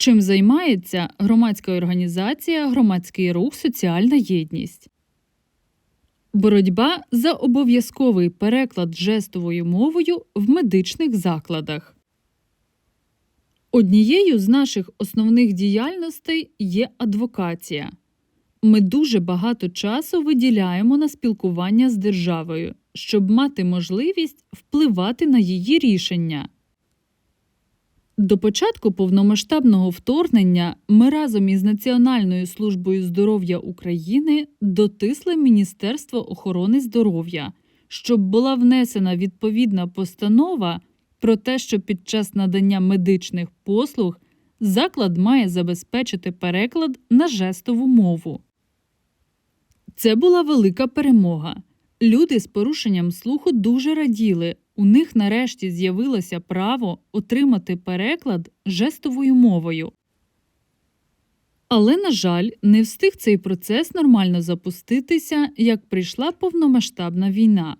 Чим займається громадська організація Громадський рух Соціальна єдність. Боротьба за обов'язковий переклад жестовою мовою в медичних закладах. Однією з наших основних діяльностей є адвокація. Ми дуже багато часу виділяємо на спілкування з державою, щоб мати можливість впливати на її рішення. До початку повномасштабного вторгнення ми разом із Національною службою здоров'я України дотисли Міністерство охорони здоров'я, щоб була внесена відповідна постанова про те, що під час надання медичних послуг заклад має забезпечити переклад на жестову мову. Це була велика перемога. Люди з порушенням слуху дуже раділи. У них нарешті з'явилося право отримати переклад жестовою мовою. Але, на жаль, не встиг цей процес нормально запуститися, як прийшла повномасштабна війна.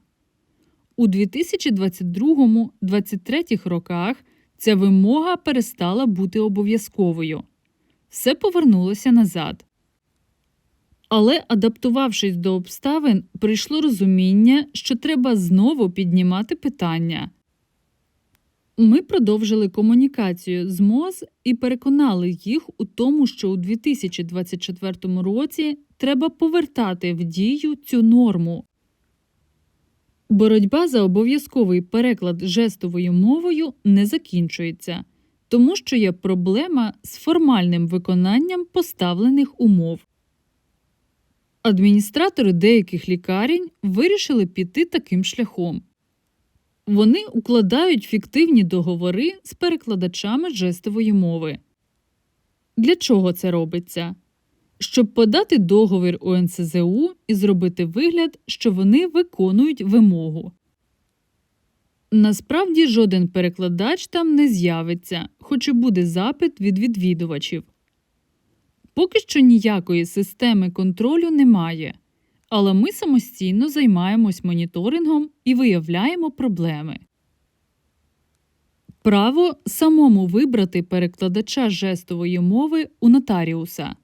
У 2022-2023 роках ця вимога перестала бути обов'язковою. Все повернулося назад. Але, адаптувавшись до обставин, прийшло розуміння, що треба знову піднімати питання. Ми продовжили комунікацію з МОЗ і переконали їх у тому, що у 2024 році треба повертати в дію цю норму. Боротьба за обов'язковий переклад жестовою мовою не закінчується, тому що є проблема з формальним виконанням поставлених умов. Адміністратори деяких лікарень вирішили піти таким шляхом. Вони укладають фіктивні договори з перекладачами жестової мови. Для чого це робиться? Щоб подати договір у НСЗУ і зробити вигляд, що вони виконують вимогу. Насправді жоден перекладач там не з'явиться, хоч і буде запит від відвідувачів. Поки що ніякої системи контролю немає, але ми самостійно займаємось моніторингом і виявляємо проблеми. Право самому вибрати перекладача жестової мови у нотаріуса.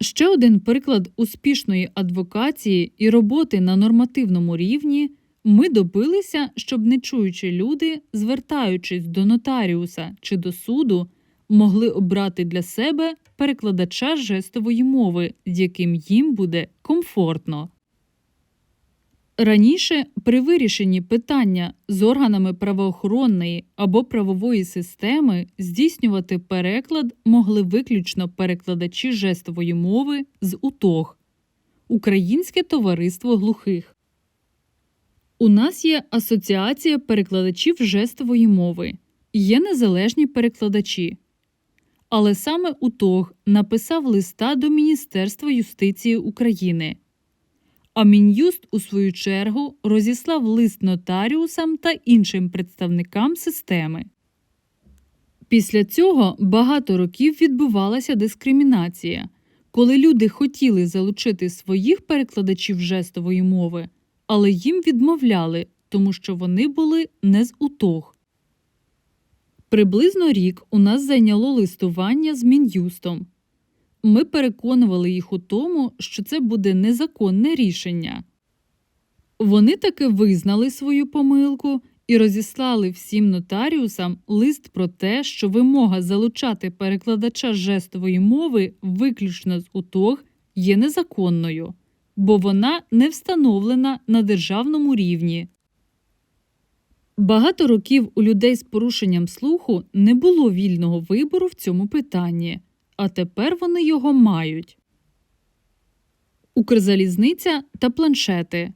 Ще один приклад успішної адвокації і роботи на нормативному рівні ми добилися, щоб нечуючі люди, звертаючись до нотаріуса чи до суду, могли обрати для себе перекладача жестової мови, з яким їм буде комфортно. Раніше при вирішенні питання з органами правоохоронної або правової системи здійснювати переклад могли виключно перекладачі жестової мови з УТОГ Українське товариство глухих. У нас є Асоціація перекладачів жестової мови, є незалежні перекладачі. Але саме УТОГ написав листа до Міністерства юстиції України. А Мін'юст, у свою чергу, розіслав лист нотаріусам та іншим представникам системи. Після цього багато років відбувалася дискримінація, коли люди хотіли залучити своїх перекладачів жестової мови, але їм відмовляли, тому що вони були не з УТОГ. Приблизно рік у нас зайняло листування з Мін'юстом. Ми переконували їх у тому, що це буде незаконне рішення. Вони таки визнали свою помилку і розіслали всім нотаріусам лист про те, що вимога залучати перекладача жестової мови виключно з УТОГ є незаконною, бо вона не встановлена на державному рівні. Багато років у людей з порушенням слуху не було вільного вибору в цьому питанні, а тепер вони його мають. Укрзалізниця та планшети.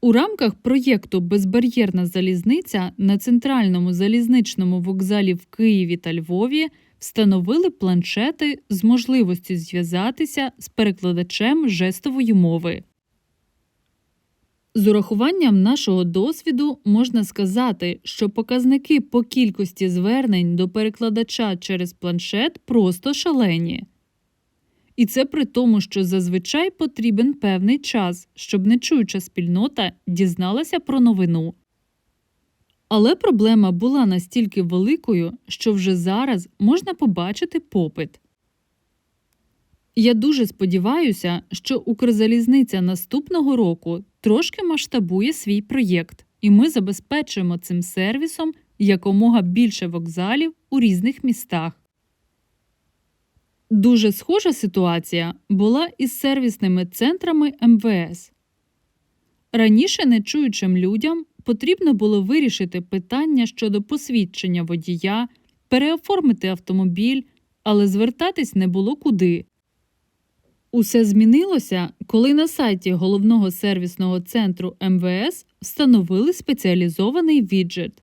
У рамках проєкту Безбар'єрна залізниця на центральному залізничному вокзалі в Києві та Львові встановили планшети з можливістю зв'язатися з перекладачем жестової мови. З урахуванням нашого досвіду можна сказати, що показники по кількості звернень до перекладача через планшет просто шалені. І це при тому, що зазвичай потрібен певний час, щоб нечуюча спільнота дізналася про новину. Але проблема була настільки великою, що вже зараз можна побачити попит. Я дуже сподіваюся, що Укрзалізниця наступного року трошки масштабує свій проєкт, і ми забезпечуємо цим сервісом якомога більше вокзалів у різних містах. Дуже схожа ситуація була із сервісними центрами МВС. Раніше нечуючим людям потрібно було вирішити питання щодо посвідчення водія, переоформити автомобіль, але звертатись не було куди. Усе змінилося, коли на сайті головного сервісного центру МВС встановили спеціалізований віджит.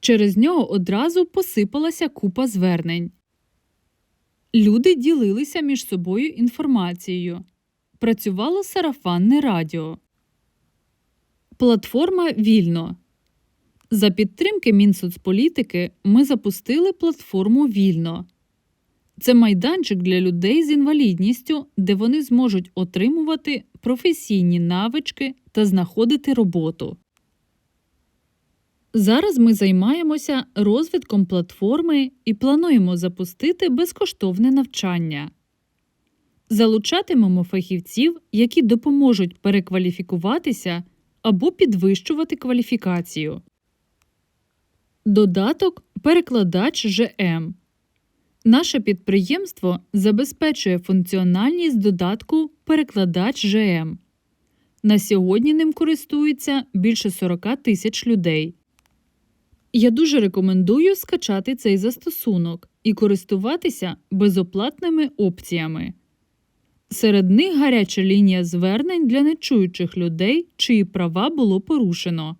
Через нього одразу посипалася купа звернень. Люди ділилися між собою інформацією. Працювало сарафанне радіо. Платформа Вільно. За підтримки Мінсоцполітики ми запустили платформу Вільно. Це майданчик для людей з інвалідністю, де вони зможуть отримувати професійні навички та знаходити роботу. Зараз ми займаємося розвитком платформи і плануємо запустити безкоштовне навчання. Залучатимемо фахівців, які допоможуть перекваліфікуватися або підвищувати кваліфікацію. Додаток Перекладач ЖМ. Наше підприємство забезпечує функціональність додатку Перекладач ЖМ. На сьогодні ним користується більше 40 тисяч людей. Я дуже рекомендую скачати цей застосунок і користуватися безоплатними опціями. Серед них гаряча лінія звернень для нечуючих людей, чиї права було порушено.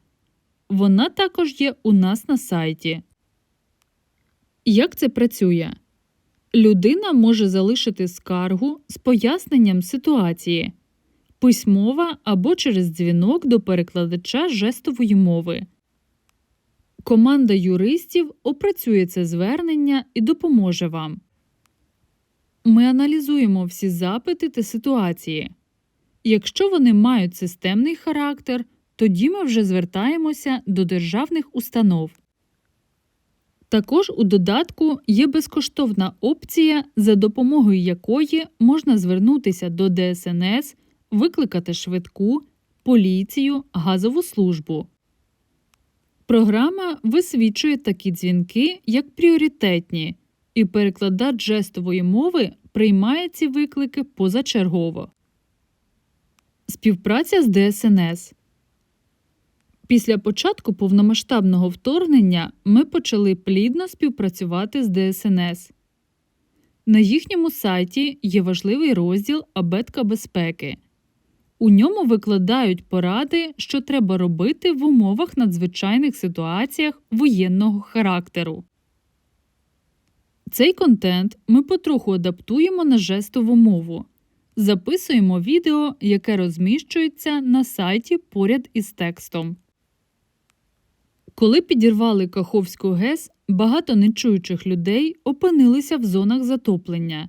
Вона також є у нас на сайті. Як це працює? Людина може залишити скаргу з поясненням ситуації, письмова або через дзвінок до перекладача жестової мови. Команда юристів опрацює це звернення і допоможе вам. Ми аналізуємо всі запити та ситуації. Якщо вони мають системний характер, тоді ми вже звертаємося до державних установ. Також у додатку є безкоштовна опція, за допомогою якої можна звернутися до ДСНС, викликати швидку, поліцію, газову службу. Програма висвічує такі дзвінки як пріоритетні, і перекладач жестової мови приймає ці виклики позачергово. Співпраця з ДСНС Після початку повномасштабного вторгнення ми почали плідно співпрацювати з ДСНС. На їхньому сайті є важливий розділ Абетка безпеки. У ньому викладають поради, що треба робити в умовах надзвичайних ситуаціях воєнного характеру. Цей контент ми потроху адаптуємо на жестову мову. Записуємо відео, яке розміщується на сайті поряд із текстом. Коли підірвали Каховську ГЕС, багато нечуючих людей опинилися в зонах затоплення.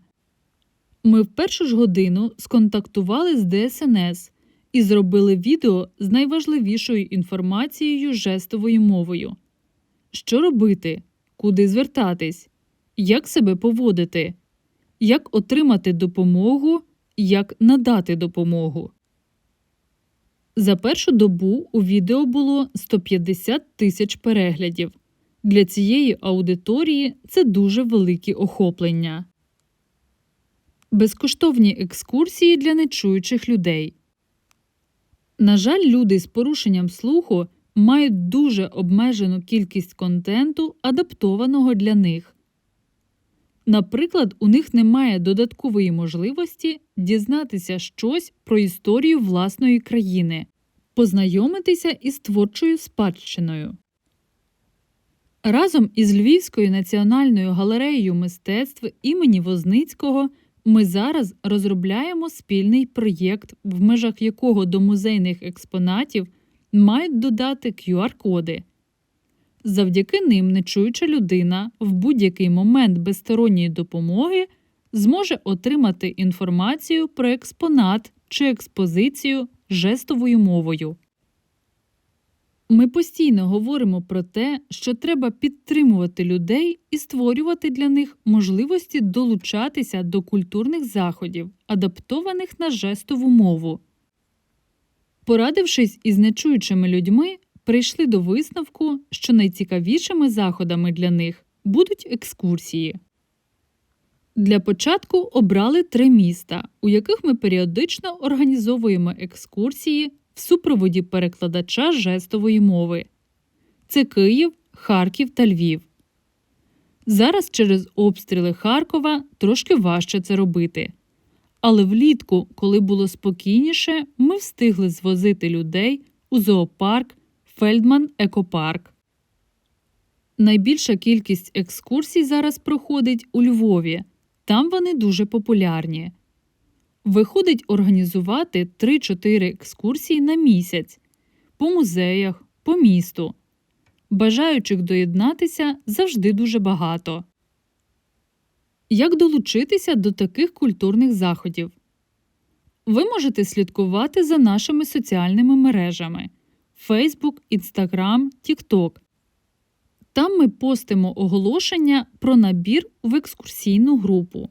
Ми в першу ж годину сконтактували з ДСНС і зробили відео з найважливішою інформацією жестовою мовою. Що робити, куди звертатись, як себе поводити, як отримати допомогу, як надати допомогу. За першу добу у відео було 150 тисяч переглядів. Для цієї аудиторії це дуже великі охоплення. Безкоштовні екскурсії для нечуючих людей. На жаль, люди з порушенням слуху мають дуже обмежену кількість контенту, адаптованого для них. Наприклад, у них немає додаткової можливості дізнатися щось про історію власної країни, познайомитися із творчою спадщиною. Разом із Львівською національною галереєю мистецтв імені Возницького ми зараз розробляємо спільний проєкт, в межах якого до музейних експонатів мають додати QR-коди. Завдяки ним нечуюча людина в будь-який момент безсторонньої допомоги зможе отримати інформацію про експонат чи експозицію жестовою мовою. Ми постійно говоримо про те, що треба підтримувати людей і створювати для них можливості долучатися до культурних заходів, адаптованих на жестову мову. Порадившись із нечуючими людьми, прийшли до висновку, що найцікавішими заходами для них будуть екскурсії. Для початку обрали три міста, у яких ми періодично організовуємо екскурсії в супроводі перекладача жестової мови. Це Київ, Харків та Львів. Зараз через обстріли Харкова трошки важче це робити. Але влітку, коли було спокійніше, ми встигли звозити людей у зоопарк Фельдман Екопарк. Найбільша кількість екскурсій зараз проходить у Львові. Там вони дуже популярні. Виходить організувати 3-4 екскурсії на місяць по музеях, по місту. Бажаючих доєднатися завжди дуже багато. Як долучитися до таких культурних заходів? Ви можете слідкувати за нашими соціальними мережами Facebook, Instagram, TikTok. Там ми постимо оголошення про набір в екскурсійну групу.